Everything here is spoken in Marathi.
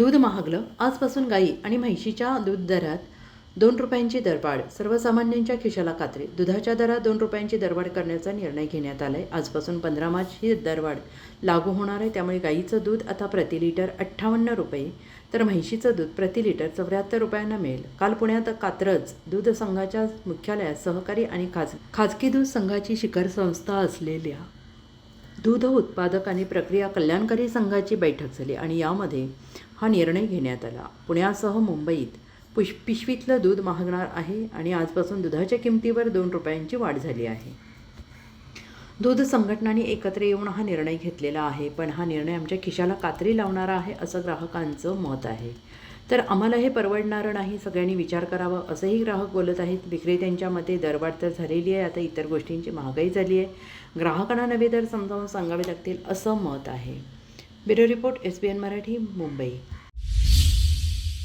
दूध महागलं आजपासून गाई आणि म्हैशीच्या दूध दरात दोन रुपयांची दरवाढ. सर्वसामान्यांच्या खिशाला कात्री. दुधाच्या दरात दोन रुपयांची दरवाढ करण्याचा निर्णय घेण्यात आला आहे आजपासून पंधरा मार्च ही दरवाढ लागू होणार आहे. त्यामुळे गाईचं दूध आता प्रति लिटर अठ्ठावन्न रुपये तर म्हैशीचं दूध प्रति लिटर चौऱ्याहत्तर रुपयांना मिळेल. काल पुण्यात कात्रज दूध संघाच्या मुख्यालयात सहकारी आणि खाज खाजगी दूध संघाची शिखर संस्था असलेल्या दूध उत्पादक आणि प्रक्रिया कल्याणकारी संघाची बैठक झाली आणि यामध्ये हा निर्णय घेण्यात आला. पुण्यासह मुंबईत पुश पिशवीतलं दूध महागणार आहे आणि आजपासून दुधाच्या किमतीवर दोन रुपयांची वाढ झाली आहे. दूध संघटनांनी एकत्र येऊन हा निर्णय घेतलेला आहे पण हा निर्णय आमच्या खिशाला कात्री लावणारा आहे असं ग्राहकांचं मत आहे. तर आम्हाला हे परवडणारं नाही सगळ्यांनी विचार करावा असंही ग्राहक बोलत आहेत. विक्रेत्यांच्या मते दरवाढ तर झालेली आहे आता इतर गोष्टींची महागाई झाली आहे. ग्राहकांना नवे दर समजावून सांगावे लागतील असं मत आहे. Bureau report S B N Marathi Mumbai.